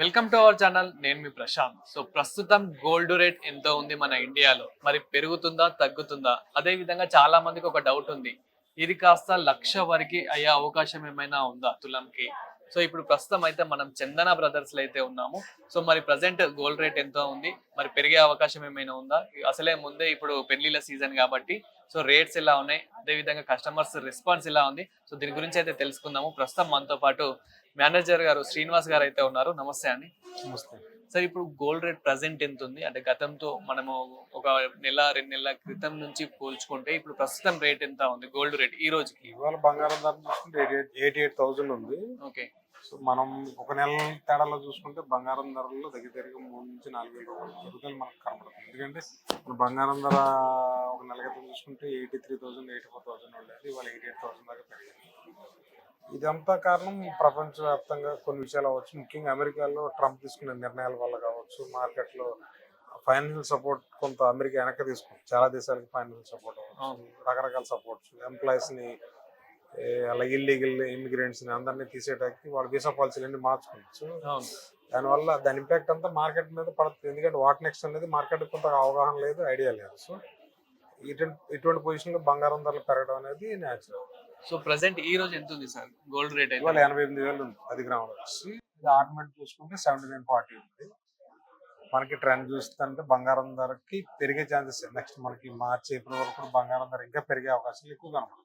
Welcome to our channel నేను మీ Prashanth. So ప్రస్తుతం గోల్డ్ రేట్ ఎంత ఉంది మన ఇండియాలో మరి పెరుగుతుందా తగ్గుతుందా? అదే విధంగా చాలా మందికి ఒక డౌట్ ఉంది. ఇది కాస్త లక్ష వరకు అయ్యే అవకాశం ఏమైనా ఉందా తులంకి? సో ఇప్పుడు ప్రస్తుతం అయితే మనం చందన బ్రదర్స్లో అయితే ఉన్నాము. సో మరి ప్రజెంట్ గోల్డ్ రేట్ ఎంత ఉంది. మరి పెరిగే అవకాశం ఏమైనా ఉందా? అసలే ముందే ఇప్పుడు పెళ్ళిళ్ళ సీజన్ కాబట్టి సో రేట్స్ ఎలా ఉన్నాయి? అదే విధంగా కస్టమర్స్ రెస్పాన్స్ ఎలా ఉంది? సో దీని గురించి అయితే తెలుసుకుందాము. ప్రస్తుతం మనతో పాటు మేనేజర్ గారు శ్రీనివాస్ గారు అయితే ఉన్నారు. నమస్తే అండి. నమస్తే. సార్ ఇప్పుడు గోల్డ్ రేట్ ప్రజెంట్ ఎంత ఉంది అంటే గతంతో మనము ఒక నెల రెండు నెలల క్రితం నుంచి పోల్చుకుంటే ఇప్పుడు ప్రస్తుతం రేట్ ఎంత ఉంది? గోల్డ్ రేట్ ఈ రోజుకి? ఇవాళ బంగారం ధర చూసుకుంటే ఎయిటీ ఎయిట్ థౌసండ్ ఉంది. ఓకే. సో మనం ఒక నెల తేడాలో చూసుకుంటే బంగారం ధరల్లో దగ్గర దగ్గర మూడు నుంచి నాలుగు వేల రూపాయలు పెరుగుదల మనకు కనబడుతుంది ఎందుకంటే ఇప్పుడు బంగారం ధర ఒక నెల క్రితం చూసుకుంటే eighty three thousand eighty four thousand ఉండేది. ఇవాళ ఎయిటీ ఎయిట్ థౌసండ్ దాకా పెరిగింది. ఇదంతా కారణం ప్రపంచవ్యాప్తంగా కొన్ని విషయాలు అవ్వచ్చు. ముఖ్యంగా అమెరికాలో ట్రంప్ తీసుకునే నిర్ణయాల వల్ల కావచ్చు మార్కెట్లో ఫైనాన్షియల్ సపోర్ట్ కొంత అమెరికా వెనక్కి తీసుకుంది. చాలా దేశాలకు ఫైనాన్షియల్ సపోర్ట్ రకరకాల సపోర్ట్స్ ఎంప్లాయీస్ని అలాగే ఇల్లీగల్ ఇమిగ్రెంట్స్ని అందరినీ తీసేటానికి వాళ్ళ వీసా పాలసీలన్నీ మార్చుకోవచ్చు. దానివల్ల దాని ఇంపాక్ట్ అంతా మార్కెట్ మీద పడుతుంది. ఎందుకంటే వాట్ నెక్స్ట్ అనేది మార్కెట్ కొంత అవగాహన లేదు ఐడియా లేదు. సో ఇటువంటి ఇటువంటి పొజిషన్లో బంగారం ధరలు పెరగడం అనేది న్యాచురల్ సో ప్రజెంట్ ఈ రోజు ఎంత ఉంది సార్? గోల్డ్ రేట్ ఇవాళ అయితే ఎనభై ఎనిమిది వేలు ఉంది పది గ్రాములు. వచ్చి ఇది ఆర్నమెంట్ చూసుకుంటే సెవెంటీ నైన్ ఫార్టీ ఉంది. మనకి ట్రెండ్ చూస్తుంటే బంగారం ధరకి పెరిగే ఛాన్సెస్ నెక్స్ట్ మనకి మార్చి ఏప్రిల్ వరకు కూడా బంగారం ధర ఇంకా పెరిగే అవకాశాలు ఎక్కువ కనపడుతుంది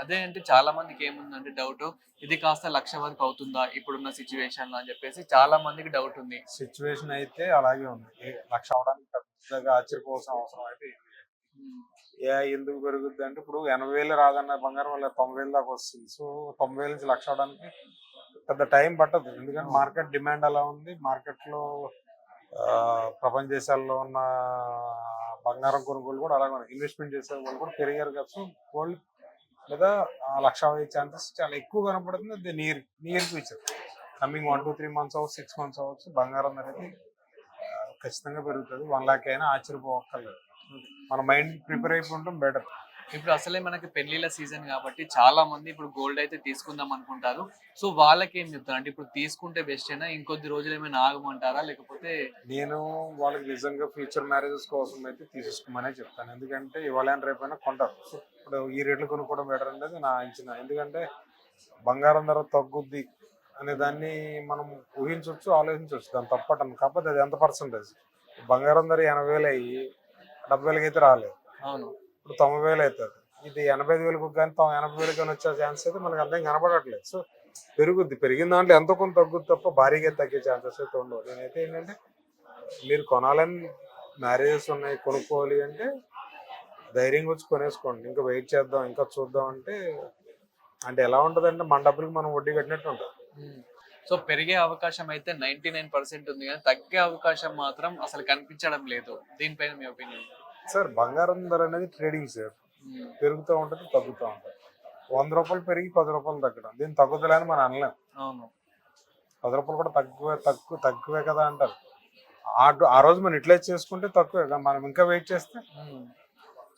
అదే అంటే చాలా మందికి ఏముందంటే డౌట్ ఇది కాస్త లక్ష వరకు అవుతుందా? ఇప్పుడున్న సిచ్యువేషన్లో అని చెప్పేసి చాలా మందికి డౌట్ ఉంది. సిచ్యువేషన్ అయితే అలాగే ఉంది. లక్ష అవడానికి పెద్దగా ఆశ్చర్యపోవాల్సిన అవసరం అయితే ఏ ఎందుకు పెరుగుద్ది అంటే ఇప్పుడు ఎనభై వేలు రాదన్న బంగారం వల్ల తొంభై వేలు దాకా వస్తుంది. సో తొంభై వేల నుంచి లక్ష అవడానికి పెద్ద టైం పట్టదు. ఎందుకంటే మార్కెట్ డిమాండ్ అలా ఉంది. మార్కెట్లో ప్రపంచ దేశాల్లో ఉన్న బంగారం కొనుగోలు కూడా అలాగే ఉన్నాయి. ఇన్వెస్ట్మెంట్ చేసే వాళ్ళు కూడా పెరిగారు కదా. సో గోల్డ్ లేదా ఆ లక్ష అయ్యే ఛాన్సెస్ చాలా ఎక్కువ కనపడుతుంది. అది near near future. Coming one two three months అవ్వచ్చు సిక్స్ మంత్స్ అవ్వచ్చు బంగారం అనేది ఖచ్చితంగా పెరుగుతుంది. వన్ లాక్ అయినా ఆశ్చర్యపోవక్కర్లేదు మన మైండ్ ప్రిపేర్ అయిపోయి ఉంటాం బెటర్. ఇప్పుడు అసలే మనకి పెళ్ళిళ్ళ సీజన్ కాబట్టి చాలా మంది ఇప్పుడు గోల్డ్ అయితే తీసుకుందాం అనుకుంటారు. సో వాళ్ళకి ఏం చెప్తారు? అంటే ఇప్పుడు తీసుకుంటే బెస్ట్ అయినా ఇంకొద్ది రోజులు ఏమైనా ఆగమంటారా? లేకపోతే నేను వాళ్ళకి నిజంగా ఫ్యూచర్ మ్యారేజెస్ కోసం అయితే తీసేసుకోమనే చెప్తాను. ఎందుకంటే ఇవాళ రేపైనా కొంటారు. ఇప్పుడు ఈ రేట్లు కొనుక్కోవడం బెటర్ అనేది నా అంచనా. ఎందుకంటే బంగారం ధర తగ్గుద్ది అనే దాన్ని మనం ఊహించవచ్చు ఆలోచించవచ్చు. దాని తప్పటను కాకపోతే అది ఎంత పర్సంటేజ్ బంగారం ధర ఎనభై వేలు అయ్యి డెబ్బై వేలకి అయితే రాలేదు. అవును. ఇప్పుడు తొంభై వేలు అవుతుంది ఇది ఎనభై ఐదు వేలకు కానీ ఎనభై వేలకు కానీ వచ్చే ఛాన్స్ అయితే మనకు అర్థం కనపడట్లేదు. సో పెరుగుద్ది. పెరిగిన దాంట్లో ఎంతో కొంత తగ్గుద్ది తప్ప భారీగా తగ్గే ఛాన్సెస్ అయితే ఉండవు. నేనైతే ఏంటంటే మీరు కొనాలని మ్యారేజెస్ ఉన్నాయి కొనుక్కోవాలి అంటే ధైర్యంగా వచ్చి కొనేసుకోండి. ఇంకా వెయిట్ చేద్దాం ఇంకా చూద్దాం అంటే అంటే ఎలా ఉంటుంది అంటే మన డబ్బులకి మనం వడ్డీ కట్టినట్టు ఉంటుంది. సో పెరిగే అవకాశం అయితే నైన్టీ నైన్ పర్సెంట్ ఉంది కానీ తగ్గే అవకాశం మాత్రం అసలు కనిపించడం లేదు. దీనిపైన మీ ఒపీనియన్? సార్ బంగారం ధర అనేది ట్రేడింగ్ సార్. పెరుగుతూ ఉంటుంది తగ్గుతూ ఉంటుంది. వంద రూపాయలు పెరిగి పది రూపాయలు తగ్గడం. దీన్ని తగ్గుదలని మనం అనలేం. అవును. పది రూపాయలు కూడా తక్కువే తక్కువ తక్కువే కదా అంటారు. ఆ రోజు మనం యూటిలైజ్ చేసుకుంటే తక్కువే. మనం ఇంకా వెయిట్ చేస్తే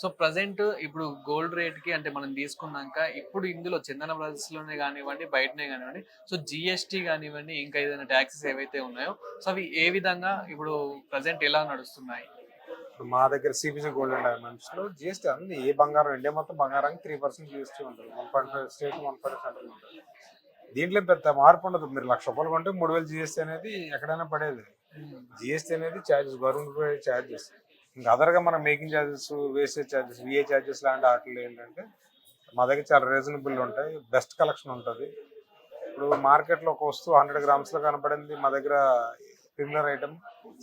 సో ప్రజెంట్ ఇప్పుడు గోల్డ్ రేట్కి అంటే మనం తీసుకున్నాక ఇప్పుడు ఇందులో చందన బ్రదర్స్లోనే కానివ్వండి బయటనే కానివ్వండి సో జిఎస్టీ కానివ్వండి ఇంకా ఏదైనా ట్యాక్సెస్ ఏవైతే ఉన్నాయో సో అవి ఏ విధంగా ఇప్పుడు ప్రజెంట్ ఎలా నడుస్తున్నాయి? ఇప్పుడు మా దగ్గర C B C gold and డైమండ్స్లో G S T అంది. ఏ బంగారం ఇండియా మొత్తం బంగారానికి three percent G S T ఉంటుంది. One point five state one point central ఉంటుంది. దీంట్లో పెద్ద మార్పు ఉండదు. మీరు లక్ష రూపాయలు కొంటే మూడు వేలు జిఎస్టీ అనేది ఎక్కడైనా పడేది. జిఎస్టీ అనేది ఛార్జెస్ గవర్నమెంట్ ఛార్జెస్ ఇంకా అదర్గా మన మేకింగ్ ఛార్జెస్ వేసే ఛార్జెస్ విఏ ఛార్జెస్ లాంటి వాటిలో ఏంటంటే మా దగ్గర చాలా రీజనబుల్ ఉంటాయి బెస్ట్ కలెక్షన్ ఉంటుంది. ఇప్పుడు మార్కెట్లో ఒక వస్తువు హండ్రెడ్ గ్రామ్స్లో కనపడింది మా దగ్గర సిమిలర్ ఐటమ్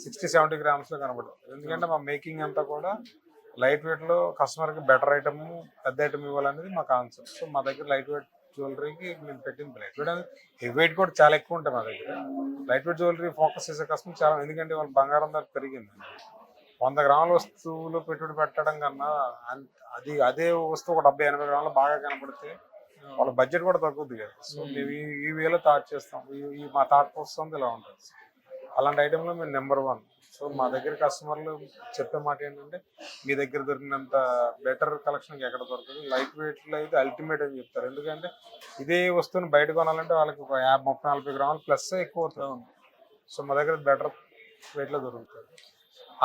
సిక్స్టీ సెవెంటీ గ్రామ్స్లో కనపడుతుంది ఎందుకంటే మా మేకింగ్ అంతా కూడా లైట్ వెయిట్లో కస్టమర్కి బెటర్ ఐటమ్ పెద్ద ఐటమ్ ఇవ్వాలనేది మా కాన్సెప్ట్ సో మా దగ్గర లైట్ వెయిట్ జ్యువెలరీకి మేము పెట్టింది లైట్ వెయిట్ అనేది హెవీ వెయిట్ కూడా చాలా ఎక్కువ ఉంటాయి మా దగ్గర. లైట్ వెయిట్ జ్యువెలరీ ఫోకస్ చేసే కస్టమర్ చాలా ఎందుకంటే వాళ్ళ బంగారం ధర పెరిగింది. వంద గ్రాముల వస్తువులు పెట్టుబడి పెట్టడం కన్నా అది అదే వస్తువు ఒక డెబ్బై ఎనభై గ్రాములు బాగా కనపడితే వాళ్ళ బడ్జెట్ కూడా తగ్గుద్ది కదా. సో. మేము ఈ- వేలో థాట్ చేస్తాం. ఈ- మా థాట్ వస్తుంది ఇలా ఉంటుంది. అలాంటి ఐటెంలో మేము నెంబర్ వన్. సో మా దగ్గర కస్టమర్లు చెప్పే మాట ఏంటంటే మీ దగ్గర దొరికినంత బెటర్ కలెక్షన్ ఎక్కడ దొరకదు. లైట్ వెయిట్లో అయితే అల్టిమేట్ అని చెప్తారు. ఎందుకంటే ఇదే వస్తువుని బయట కొనాలంటే వాళ్ళకి ఒక యాభై ముప్పై నలభై గ్రాములు ప్లస్ ఎక్కువ అవుతుంది. సో మా దగ్గర బెటర్ రేట్లో దొరుకుతాయి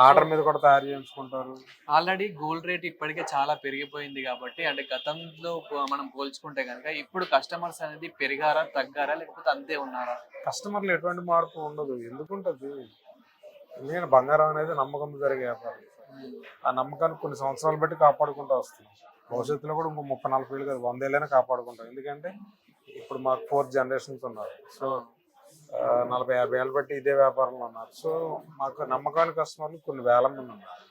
ఆర్డర్ మీద కూడా తయారు చేయించుకుంటారు. ఆల్రెడీ గోల్డ్ రేట్ ఇప్పటికే చాలా పెరిగిపోయింది కాబట్టి అంటే గతంలో మనం పోల్చుకుంటే కనుక ఇప్పుడు కస్టమర్స్ అనేది పెరిగారా తగ్గారా లేకపోతే అంతే ఉన్నారా? కస్టమర్లు ఎటువంటి మార్పు ఉండదు. ఎందుకుంటది? ఎందుకంటే బంగారం అనేది నమ్మకం జరిగే వ్యాపారం. ఆ నమ్మకాన్ని కొన్ని సంవత్సరాలు బట్టి కాపాడుకుంటూ వస్తున్నాం. భవిష్యత్తులో కూడా ఇంకో ముప్పై నలభై ఏళ్ళు కాదు వంద ఏళ్ళైనా కాపాడుకుంటాం. ఎందుకంటే ఇప్పుడు మాకు ఫోర్త్ జనరేషన్స్ ఉన్నారు. సో నలభై యాభై ఏళ్ళు బట్టి ఇదే వ్యాపారంలో ఉన్నారు. సో మాకు నమ్మకాన్ని కస్టమర్లు కొన్ని వేల మంది ఉన్నారు.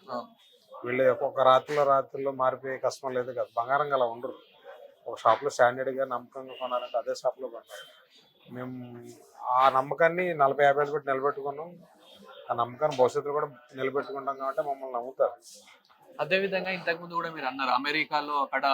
వీళ్ళు ఒక్కొక్క రాత్రిలో రాత్రిలో మారిపోయే కస్టమర్లు అయితే కాదు. బంగారం అలా ఉండరు. ఒక షాప్లో స్టాండర్డ్గా నమ్మకంగా కొనాలంటే అదే షాప్లో కొంటారు. మేము ఆ నమ్మకాన్ని నలభై యాభై ఏళ్ళు బట్టి నిలబెట్టుకున్నాం. ఆ నమ్మకాన్ని భవిష్యత్తులో కూడా నిలబెట్టుకుంటాం కాబట్టి మమ్మల్ని నమ్ముతారు. అదే విధంగా ఇంతకు ముందు కూడా మీరు అన్నారు అమెరికాలో అక్కడ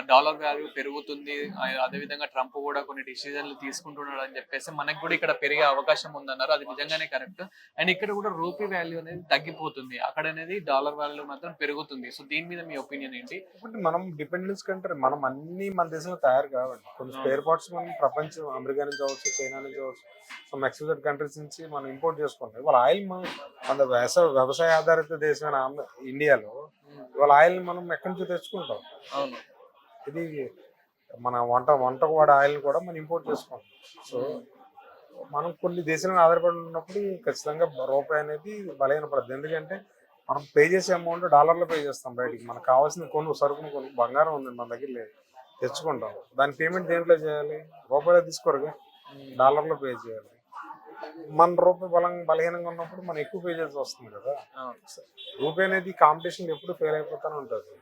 డాలర్ వాల్యూ పెరుగుతుంది. ఆ, అదే విధంగా ట్రంప్ కూడా కొన్ని డిసిజన్లు తీసుకుంటున్నాడు అని చెప్పేసి మనకి కూడా ఇక్కడ పెరిగే అవకాశం ఉందన్నారు. అది నిజంగానే కరెక్ట్. అండ్ ఇక్కడ కూడా రూపీ వాల్యూ అనేది తగ్గిపోతుంది. అక్కడ అనేది డాలర్ వాల్యూ మాత్రం పెరుగుతుంది. సో దీని మీద మీ ఒపీనియన్ ఏంటి? మనం డిపెండెన్స్ కంట్రీ మనం అన్ని మన దేశంలో తయారు కావాలి. కొన్ని స్పేర్ పార్ట్స్ మనం ప్రపంచం అమెరికా నుంచి అవ్వచ్చు చైనా నుంచి అవ్వచ్చు సో మెక్సికన్ కంట్రీస్ నుంచి మనం ఇంపోర్ట్ చేసుకుంటాం. ఇవాళ ఆయిల్ మనం మన వ్యవసాయ వ్యవసాయ ఆధారిత దేశమైన ఇండియాలో ఇవాళ ఆయిల్ మనం ఎక్కడి నుంచి తెచ్చుకుంటాం? అవును. ఇది మన వంట వంటకు వాడే ఆయిల్ కూడా మనం ఇంపోర్ట్ చేసుకుంటాం సో మనం కొన్ని దేశాలను ఆధారపడి ఉన్నప్పుడు ఖచ్చితంగా రూపాయి అనేది బలహీనపడద్దు ఎందుకంటే మనం పే చేసే అమౌంట్ డాలర్లో పే చేస్తాం బయటికి. మనకు కావాల్సిన కొను సరుకును కొను బంగారం ఉంది మన దగ్గర లేదు. తెచ్చుకుంటాం. దాని పేమెంట్ దేంట్లో చేయాలి? రూపాయలు తీసుకోరుగా. డాలర్లో పే చేయాలి. మన రూపాయి బలం బలహీనంగా ఉన్నప్పుడు మనం ఎక్కువ పే చేయాల్సి వస్తుంది కదా. రూపాయి అనేది కాంపిటీషన్ ఎప్పుడు ఫెయిల్ అయిపోతూనే ఉంటుంది.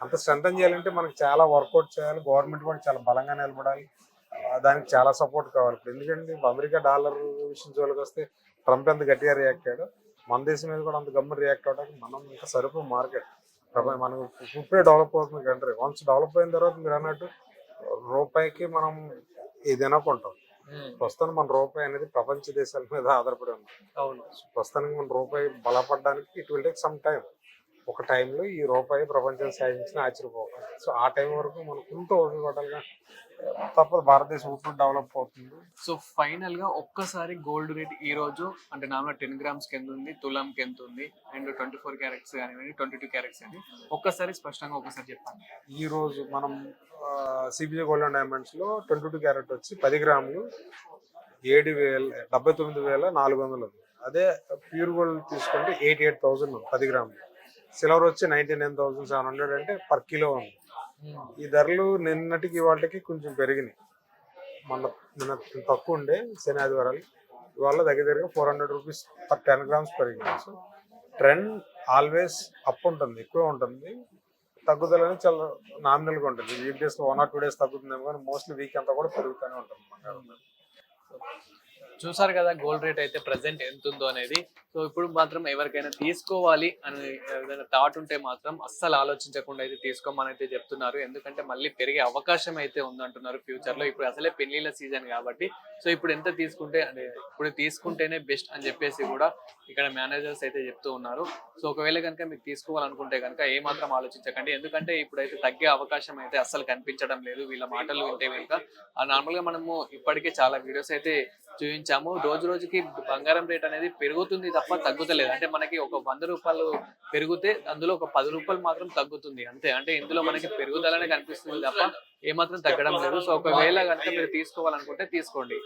అంత స్ట్రెంథన్ చేయాలంటే మనకి చాలా వర్కౌట్ చేయాలి. గవర్నమెంట్ కూడా చాలా బలంగా నిలబడాలి. దానికి చాలా సపోర్ట్ కావాలి. ఇప్పుడు ఎందుకంటే అమెరికా డాలర్ విషయం జోలికి వస్తే ట్రంప్ ఎంత గట్టిగా రియాక్ట్ అయ్యాడు మన దేశం మీద కూడా అంత గమ్మున రియాక్ట్ అవ్వడానికి మనం ఇంకా సరిపో మార్కెట్ మనకు ఇప్పుడే డెవలప్ అవుతుంది కంట్రీ. వన్స్ డెవలప్ అయిన తర్వాత మీరు అన్నట్టు రూపాయికి మనం ఏదైనా కొంటాం ఉమ్, ప్రస్తుతం మన రూపాయి అనేది ప్రపంచ దేశాల మీద ఆధారపడి ఉంది. అవును. ప్రస్తుతానికి మన రూపాయి బలపడడానికి it will take some time ఒక టైంలో ఈ రూపాయి ప్రపంచం సాధించిన ఆశ్చర్యపోకండి సో ఆ టైం వరకు మనం కొంత ఓపిక పడాలిగా తప్పదు భారతదేశం ఇప్పుడు డెవలప్ అవుతుంది. సో ఫైనల్గా ఒక్కసారి గోల్డ్ రేట్ ఈ రోజు అంటే నార్మల్ టెన్ గ్రామ్స్కి ఎంత ఉంది తులంకి ఎంత ఉంది అండ్ ట్వంటీ ఫోర్ క్యారెట్స్ కానివ్వండి ట్వంటీ టూ క్యారెట్స్ కానీ ఒక్కసారి స్పష్టంగా ఒకసారి చెప్పండి. ఈ రోజు మనం C B I gold and డైమండ్స్లో twenty two carat వచ్చి పది గ్రాములు ఏడు వేల డెబ్బై తొమ్మిది వేల నాలుగు వందలు ఉంది. అదే ప్యూర్ గోల్డ్ తీసుకుంటే ఎయిటీ ఎయిట్ థౌసండ్ పది గ్రాములు. సిల్వర్ వచ్చి ninety nine thousand seven hundred అంటే పర్ కిలో ఉంది. ఈ ధరలు నిన్నటికి వాళ్ళకి కొంచెం పెరిగినాయి. మన నిన్న తక్కువ ఉండే శని ఆదివారాలు. ఇవాళ దగ్గర దగ్గర four hundred rupees per ten grams పెరిగినాయి సో ట్రెండ్ ఆల్వేస్ అప్ ఉంటుంది ఎక్కువ ఉంటుంది. తగ్గుదల అనేది చాలా నామినల్గా ఉంటుంది. Week days one or two days తగ్గుతుందేమో కానీ మోస్ట్లీ వీక్ అంతా కూడా పెరుగుతూనే ఉంటుంది. బంగారం చూసారు కదా గోల్డ్ రేట్ అయితే ప్రెసెంట్ ఎంత ఉందో అనేది. సో ఇప్పుడు మాత్రం ఎవరికైనా తీసుకోవాలి అని ఏదైనా థాట్ ఉంటే మాత్రం అస్సలు ఆలోచించకుండా అయితే తీసుకోమని అయితే చెప్తున్నారు. ఎందుకంటే మళ్ళీ పెరిగే అవకాశం అయితే ఉందంటున్నారు ఫ్యూచర్లో. ఇప్పుడు అసలే పెళ్ళిళ్ళ సీజన్ కాబట్టి. సో ఇప్పుడు ఎంత తీసుకుంటే అంటే ఇప్పుడు తీసుకుంటేనే బెస్ట్ అని చెప్పేసి కూడా ఇక్కడ మేనేజర్స్ అయితే చెప్తూ ఉన్నారు. సో ఒకవేళ కనుక మీకు తీసుకోవాలనుకుంటే కనుక ఏ మాత్రం ఆలోచించకండి. ఎందుకంటే ఇప్పుడైతే తగ్గే అవకాశం అయితే అస్సలు కనిపించడం లేదు. వీళ్ళ మాటలు వింటే కనుక. నార్మల్గా మనము ఇప్పటికే చాలా వీడియోస్ అయితే చూపించాము. రోజు రోజుకి బంగారం రేట్ అనేది పెరుగుతుంది తప్ప తగ్గుతలేదు. అంటే మనకి ఒక వంద రూపాయలు పెరిగితే అందులో ఒక పది రూపాయలు మాత్రం తగ్గుతుంది. అంతే. అంటే ఇందులో మనకి పెరుగుదలనే కనిపిస్తుంది తప్ప ఏమాత్రం తగ్గడం లేదు. సో ఒకవేళ కనుక మీరు తీసుకోవాలనుకుంటే తీసుకోండి.